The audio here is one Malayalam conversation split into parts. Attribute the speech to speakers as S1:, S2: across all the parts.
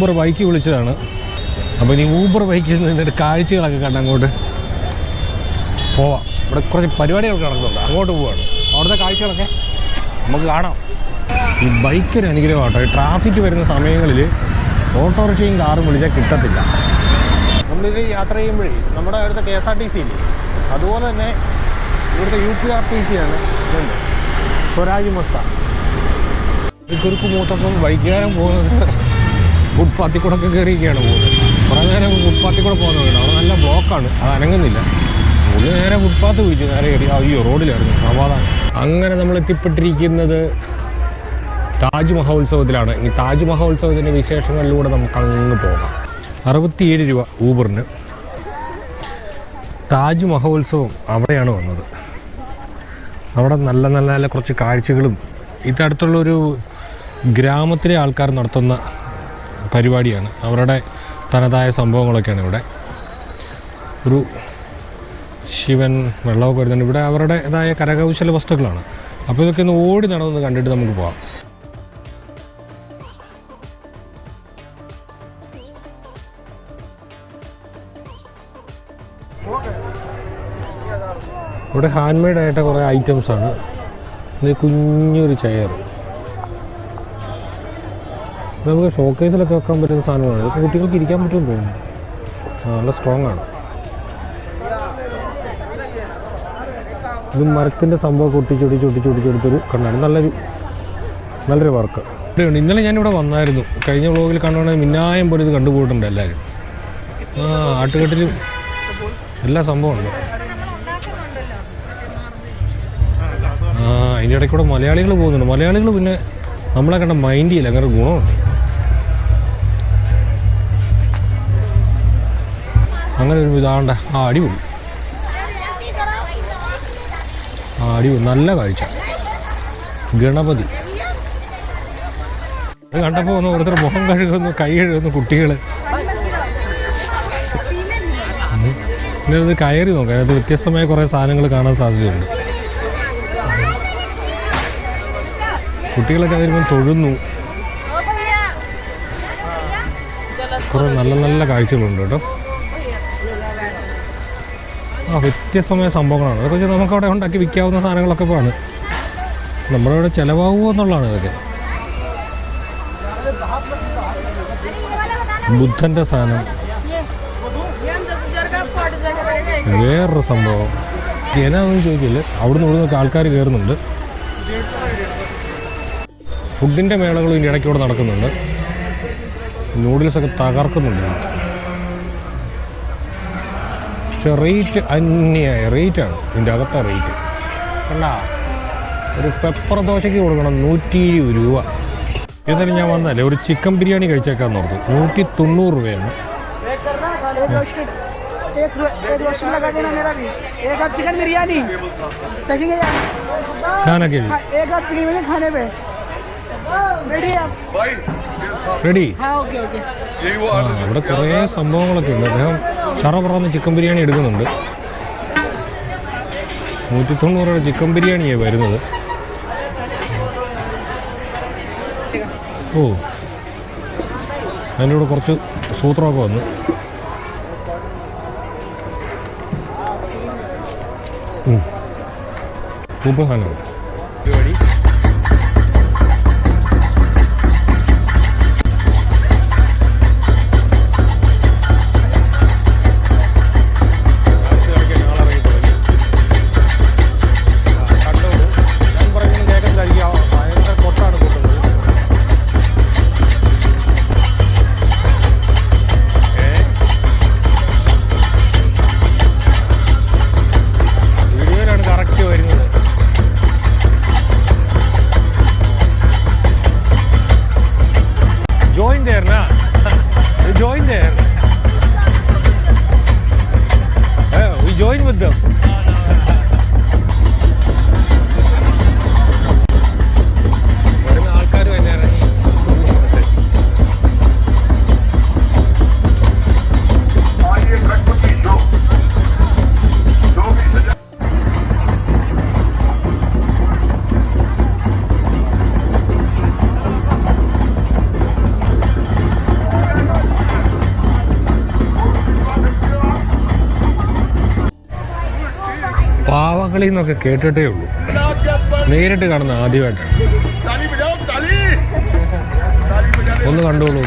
S1: ഊബർ ബൈക്ക് വിളിച്ചതാണ്. അപ്പോൾ ഇനി ഊബർ ബൈക്കിൽ നിന്നിട്ട് കാഴ്ചകളൊക്കെ കണ്ട് അങ്ങോട്ട് പോവാം. ഇവിടെ കുറച്ച് പരിപാടികളൊക്കെ നടക്കുന്നുണ്ട്. അങ്ങോട്ട് പോവാണ്. അവിടുത്തെ കാഴ്ചകളൊക്കെ നമുക്ക് കാണാം. ഈ ബൈക്കൊരു അനുഗ്രഹമാട്ടോ. ഈ ട്രാഫിക് വരുന്ന സമയങ്ങളിൽ ഓട്ടോറിക്ഷയും കാറും വിളിച്ചാൽ കിട്ടത്തില്ല. നമ്മളിതിൽ യാത്ര ചെയ്യുമ്പോഴേ നമ്മുടെ അടുത്ത K S R T C ഇല്ലേ? അതുപോലെ തന്നെ ഇവിടുത്തെ U P R T C ആണ്. ഇതുണ്ട്. സ്വരാജ് മസ്ത ഈ മൂത്തപ്പം ബൈക്കുകാരൻ പോകുന്നത് ഫുട്പാത്തിൽ കൂടെ ഒക്കെ കയറിയൊക്കെയാണ് പോകുന്നത് കുറേ നേരം ഫുട്പാത്തിൽ കൂടെ പോകുന്നുണ്ട് അവിടെ നല്ല ബ്ലോക്കാണ്. അത് അനങ്ങുന്നില്ല. പുള്ളി നേരെ ഫുട്പാത്ത് പോയിച്ചു നേരെ കയറി അയ്യോ റോഡിലായിരുന്നു. സമാധാനം അങ്ങനെ നമ്മൾ എത്തിപ്പെട്ടിരിക്കുന്നത് താജ് മഹോത്സവത്തിലാണ്. ഈ താജ് മഹോത്സവത്തിന്റെ വിശേഷങ്ങളിലൂടെ നമുക്ക് അങ്ങ് പോകാം. അറുപത്തിയേഴ് രൂപ ഊബറിന്. താജ് മഹോത്സവം അവിടെയാണ് വന്നത്. അവിടെ നല്ല നല്ല നല്ല കുറച്ച് കാഴ്ചകളും ഇതിനടുത്തുള്ളൊരു ഗ്രാമത്തിലെ ആൾക്കാർ നടത്തുന്ന പരിപാടിയാണ്. അവരുടെ തനതായ സംഭവങ്ങളൊക്കെയാണ് ഇവിടെ. ഒരു ശിവൻ വെള്ളമൊക്കെ വരുന്നുണ്ട് ഇവിടെ അവരുടേതായ കരകൗശല വസ്തുക്കളാണ്. അപ്പോൾ ഇതൊക്കെ ഒന്ന് ഓടി നടന്ന് കണ്ടിട്ട് നമുക്ക് പോകാം ഇവിടെ ഹാൻഡ് മെയ്ഡ് കുറേ ഐറ്റംസാണ് ഇത് കുഞ്ഞൊരു ചെയർ നമുക്ക് ഷോക്കേസിലൊക്കെ വെക്കാൻ പറ്റുന്ന സാധനമാണ്. ഇത് കുട്ടികൾക്ക് ഇരിക്കാൻ പറ്റും തോന്നുന്നു. നല്ല സ്ട്രോങ് ആണ്. ഇത് മരത്തിന്റെ സംഭവം ഒട്ടിച്ചൊടിച്ച് ഒട്ടിച്ചൊടിച്ചെടുത്തൊരു കണ്ണാണ് നല്ലൊരു നല്ലൊരു വർക്ക് ഇന്നലെ ഞാനിവിടെ വന്നായിരുന്നു. കഴിഞ്ഞ വ്ളോഗിൽ കണ്ടുകൊണ്ടെങ്കിൽ മിന്നായം പോലെ ഇത് കണ്ടുപോയിട്ടുണ്ട് എല്ലാവരും ആ ആട്ടുകെട്ടിൽ എല്ലാ സംഭവമുണ്ട്. ആ അതിന്റെ ഇടയ്ക്കൂടെ മലയാളികൾ പോകുന്നുണ്ട്. മലയാളികൾ പിന്നെ നമ്മളെ കണ്ട മൈൻഡ് ചെയ്യില്ല. അങ്ങനെ ഗുണമുണ്ട്. അങ്ങനെ ഒരു ഇതാണ്ട് ആ അടിപൊളി. ആ അടിപൊളി. നല്ല കാഴ്ച. ഗണപതി. അത് കണ്ടപ്പോൾ ഒന്ന് ഓരോരുത്തർ മുഖം കഴുകുന്നു കൈ കഴുകുന്നു കുട്ടികൾ പിന്നെ കയറി നോക്കാം. അതിനകത്ത് വ്യത്യസ്തമായ കുറേ സാധനങ്ങൾ കാണാൻ സാധ്യതയുണ്ട്. കുട്ടികളൊക്കെ അതിരുമ്പോൾ തൊഴുന്നു. കുറേ നല്ല നല്ല കാഴ്ചകളുണ്ട് കേട്ടോ. ആ വ്യത്യസ്തമായ സംഭവങ്ങളാണ്. അതൊക്കെ നമുക്കവിടെ ഉണ്ടാക്കി വിൽക്കാവുന്ന സാധനങ്ങളൊക്കെ പോവാണ്. ഇവിടെ ചിലവാകുമോ എന്നുള്ളതാണ് ഇതൊക്കെ. ബുദ്ധന്റെ സാധനം. വേറൊരു സംഭവം. എന്നാന്നും ചോദിക്കില്ല അവിടുന്ന് ഇവിടുന്ന് ആൾക്കാർ കയറുന്നുണ്ട് ഫുഡിന്റെ മേളകളും ഇതിന്റെ ഇടയ്ക്കൂടെ നടക്കുന്നുണ്ട്. നൂഡിൽസൊക്കെ തകർക്കുന്നുണ്ട്. പക്ഷെ റേറ്റ് അന്യായ റേറ്റാണ്. ഇതിന്റെ അകത്ത റേറ്റ്. കണ്ട? ഒരു പെപ്പർ ദോശയ്ക്ക് കൊടുക്കണം നൂറ്റി ഇരുപത് രൂപ. എന്നിട്ട് ഞാൻ വന്നാലേ ഒരു ചിക്കൻ ബിരിയാണി കഴിച്ചേക്കാൻ നോർത്തു നൂറ്റി തൊണ്ണൂറ് രൂപയാണ് റെഡി. ഇവിടെ കുറേ സംഭവങ്ങളൊക്കെ ഉണ്ട്. അദ്ദേഹം ചറ പറന്ന് ചിക്കൻ ബിരിയാണി എടുക്കുന്നുണ്ട്. നൂറ്റി തൊണ്ണൂറ് ചിക്കൻ ബിരിയാണിയാണ് വരുന്നത്. ഓ അതിന്റെ കൂടെ കുറച്ച് സൂത്രമൊക്കെ വന്നു. സൂപ്പർ സാധനം. മകളി എന്നൊക്കെ കേട്ടിട്ടേ ഉള്ളൂ. നേരിട്ട് കാണുന്ന ആദ്യമായിട്ടാണ്. ഒന്ന് കണ്ടോളൂ.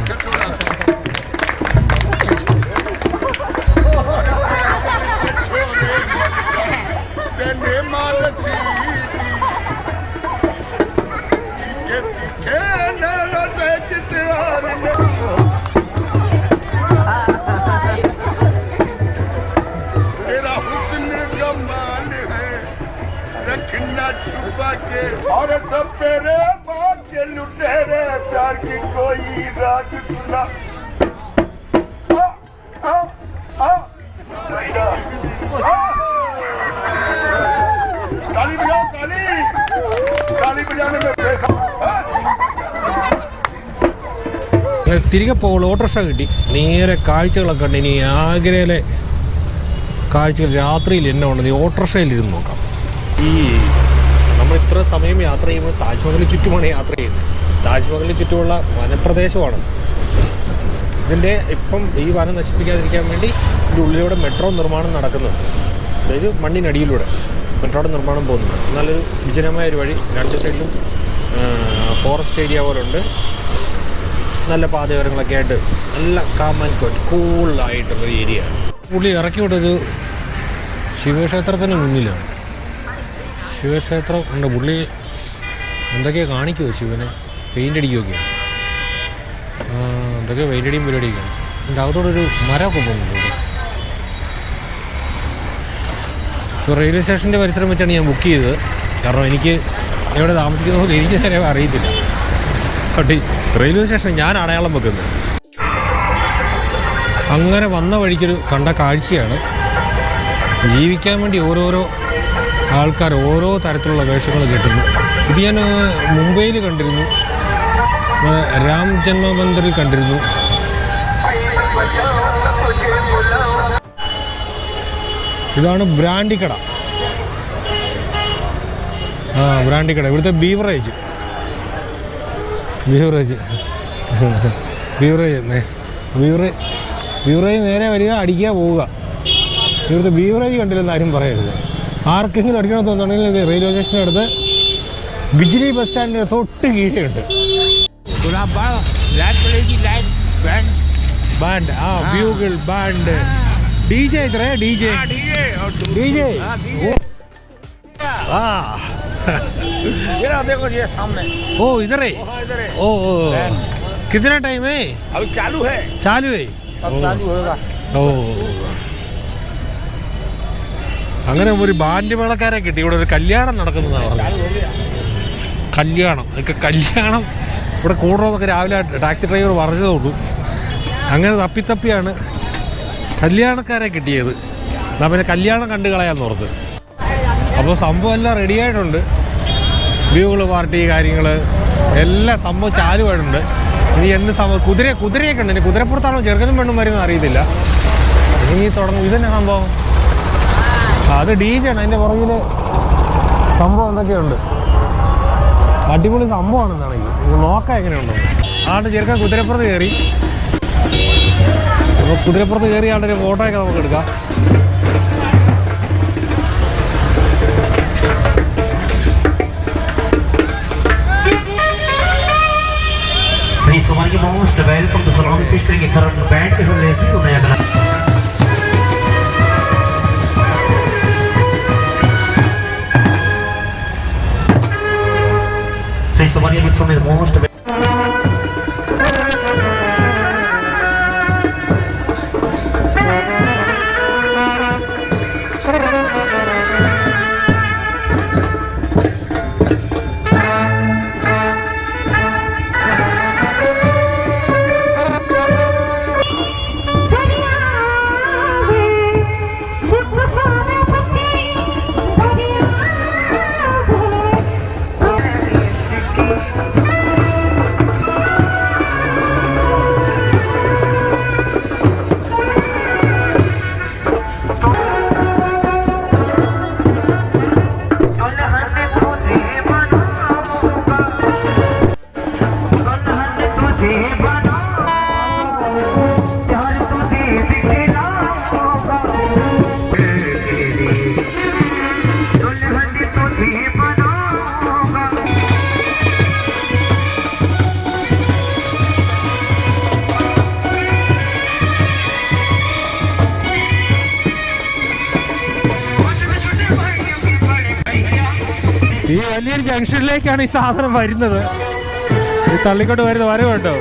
S2: छुपा के और सब तेरे बाप के लुटेरे प्यार की कोई राज सुना आ, आ, आ, आ, ताली बजाओ ताली ताली बजाने में देखा
S1: അങ്ങനെ തിരികെ പോകുള്ളൂ ഓട്ടോറിക്ഷ കിട്ടി നേരെ കാഴ്ചകളൊക്കെ കണ്ട് ഇനി ആഗ്രയിലെ കാഴ്ചകൾ രാത്രിയിൽ എന്നെ ഉണ്ടെന്ന് ഈ ഓട്ടോറിക്ഷയിൽ ഇരുന്ന് നോക്കാം ഈ നമ്മൾ ഇത്ര സമയം യാത്ര ചെയ്യുമ്പോൾ താജ്മഹലിന് ചുറ്റുമാണ് യാത്ര ചെയ്യുന്നത്. താജ്മഹലിന് ചുറ്റുമുള്ള വനപ്രദേശമാണ്. ഇതിന്റെ ഇപ്പം ഈ വനം നശിപ്പിക്കാതിരിക്കാൻ വേണ്ടി ഇതിന്റെ ഉള്ളിലൂടെ മെട്രോ നിർമ്മാണം നടക്കുന്നുണ്ട്. അതായത് മണ്ണിനടിയിലൂടെ മെട്രോയുടെ നിർമ്മാണം പോകുന്നുണ്ട്. നല്ലൊരു വിജനമായ ഒരു വഴി. രണ്ട് സൈഡിലും ഫോറസ്റ്റ് ഏരിയ പോലുണ്ട് നല്ല പാതയോരങ്ങളൊക്കെ ആയിട്ട് നല്ല കാമൻ കോട്ട് കൂളായിട്ടുള്ള ഏരിയ പുള്ളി ഇറക്കി വിട്ടത് ശിവക്ഷേത്രത്തിന് മുന്നിലാണ്. ശിവക്ഷേത്രം ഉണ്ട് പുള്ളി എന്തൊക്കെയോ കാണിക്കുമോ ശിവനെ? പെയിന്റ് അടിക്കുകയൊക്കെയാണ് എന്തൊക്കെയോ പെയിന്റ് അടിയും പരിപാടിയൊക്കെയാണ് എന്റെ അകത്തോടൊരു മരമൊക്കെ പോകുന്നുണ്ട്. ഇപ്പോൾ റെയിൽവേ സ്റ്റേഷന്റെ പരിസരം വെച്ചാണ് ഞാൻ ബുക്ക് ചെയ്തത്. കാരണം എനിക്ക് എവിടെ താമസിക്കുന്നത് എനിക്ക് നേരെ അറിയത്തില്ല. പട്ടി റെയിൽവേ സ്റ്റേഷൻ ഞാൻ അടയാളം വെക്കുന്നത്. അങ്ങനെ വന്ന വഴിക്കൊരു കണ്ട കാഴ്ചയാണ്. ജീവിക്കാൻ വേണ്ടി ഓരോരോ ആൾക്കാർ ഓരോ തരത്തിലുള്ള വേഷങ്ങൾ കിട്ടുന്നു. ഇത് ഞാൻ മുംബൈയിൽ കണ്ടിരുന്നു. രാം ജന്മമന്ദിറിൽ കണ്ടിരുന്നു. ഇതാണ് ബ്രാൻഡിക്കട. ആ ബ്രാൻഡിക്കട. ഇവിടുത്തെ beverage. Beverage. Beverage beverage beverage നേരെ വരിക അടിക്കുക പോവുക. ഇവിടുത്തെ ബീവറേജ് കണ്ടില്ലെന്ന് ആരും പറയരുത്. ആർക്കെങ്കിലും അടിക്കണമെന്ന് തോന്നുന്നുണ്ടെങ്കിൽ ഇത് റെയിൽവേ സ്റ്റേഷനടുത്ത് ബിജ്ലി ബസ് സ്റ്റാൻഡിന് തൊട്ട് കീഴെയുണ്ട്
S3: गुलाब बाग लाइट पड़ेगी लाइट बैंड
S1: ബാൻഡ് ആ ബ്യൂഗിൾ ബാൻഡ് ഡി ജെ ഇത്രേ ഡി ജെ
S3: डीजे और
S1: ഡി ജെ ആ
S3: ये ना देखो ये सामने
S1: ഓ ഇതറേ
S3: इधर है
S1: ഓ ഓ कितना टाइम है
S3: अभी चालू है
S1: चालू है
S3: अब चालू होगा
S1: ഓ അങ്ങനെ ഒരു ബാൻഡ് മേളക്കാരെ കിട്ടി. ഇവിടെ ഒരു കല്യാണം നടക്കുന്നതാണ് പറഞ്ഞത്. കല്യാണം. ഇതൊക്കെ കല്യാണം. ഇവിടെ കൂടുതലൊക്കെ രാവിലെ ടാക്സി ഡ്രൈവർ പറഞ്ഞതുള്ളൂ അങ്ങനെ തപ്പിത്തപ്പിയാണ് കല്യാണക്കാരെ കിട്ടിയത്. എന്നാൽ പിന്നെ കല്യാണം കണ്ടു കളയാന്ന് ഓർത്ത്. അപ്പോൾ സംഭവം എല്ലാം റെഡിയായിട്ടുണ്ട് വ്യൂകൾ പാർട്ടി കാര്യങ്ങൾ എല്ലാ സംഭവം ചാലുമായിട്ടുണ്ട് ഇനി എന്ത് സംഭവം? കുതിരയെ കുതിരയൊക്കെ ഉണ്ട് ഇനി കുതിരപ്പുറത്താണോ ചെറുക്കനും പെണ്ണും വരുന്നത് അറിയത്തില്ല. ഇനി തുടങ്ങും. ഇതന്നെ സംഭവം? അത് ഡി ജെ ആണ്. അതിന്റെ പുറകിൽ സംഭവം എന്തൊക്കെയുണ്ട്? അടിപൊളി സംഭവമാണെന്നാണെങ്കിൽ ഇത് നോക്കാം എങ്ങനെയുണ്ടോ. ആണ്ട് ചെറുക്കാൻ കുതിരപ്പുറത്ത് കയറി. അപ്പോൾ കുതിരപ്പുറത്ത് കയറി ആണ്ട് ഒരു ഫോട്ടോയൊക്കെ നമുക്ക് എടുക്കാം.
S4: Three Somali most welcome to আসনের
S1: মহাষ্টমী വലിയൊരു ജംഗ്ഷനിലേക്കാണ് ഈ സാധനം വരുന്നത്. തള്ളിക്കൊണ്ട് വരുന്ന വരവ് കേട്ടോ.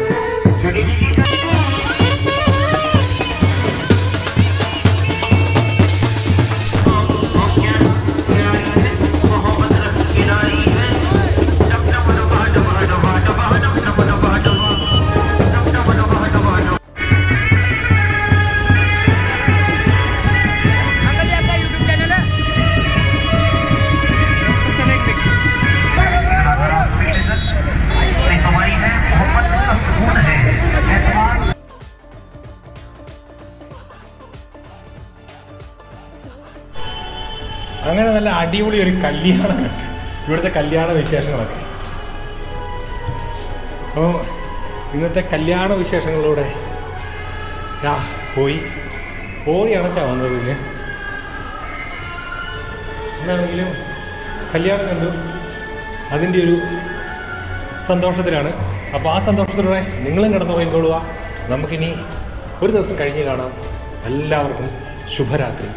S1: അങ്ങനെ നല്ല അടിപൊളി ഒരു കല്യാണം കണ്ടു. ഇവിടുത്തെ കല്യാണ വിശേഷങ്ങളൊക്കെ. അപ്പോൾ ഇന്നത്തെ കല്യാണ വിശേഷങ്ങളിലൂടെ ആ പോയി. ഓടി അണച്ചാ വന്നത് ഇതിന്. എന്നാണെങ്കിലും കല്യാണം കണ്ടു. അതിന്റെ ഒരു സന്തോഷത്തിലാണ്. അപ്പോൾ ആ സന്തോഷത്തിലൂടെ നിങ്ങളും കിടന്നുറങ്ങിക്കൊള്ളുക നമുക്കിനി ഒരു ദിവസം കഴിഞ്ഞ് കാണാം. എല്ലാവർക്കും ശുഭരാത്രി.